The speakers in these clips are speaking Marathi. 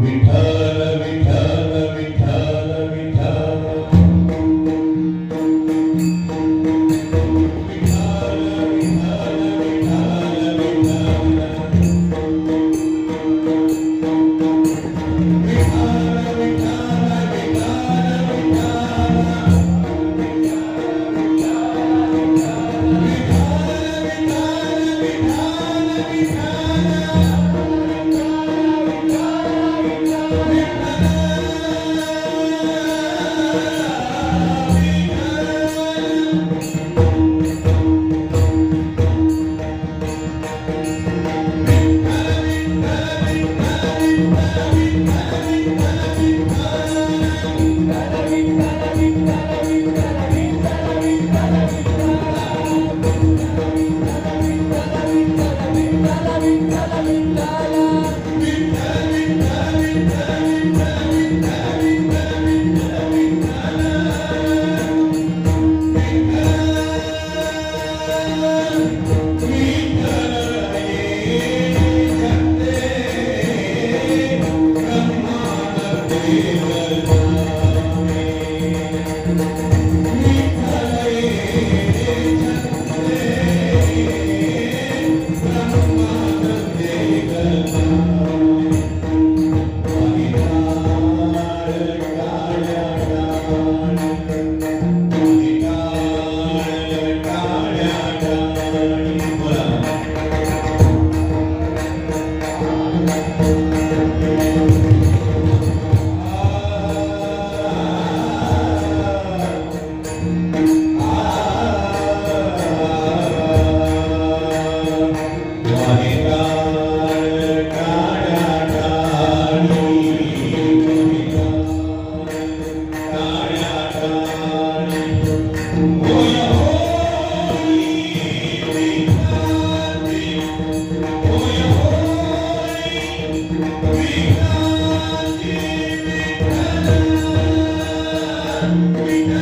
Vitthal Vitthal. Sunday night.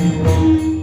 Música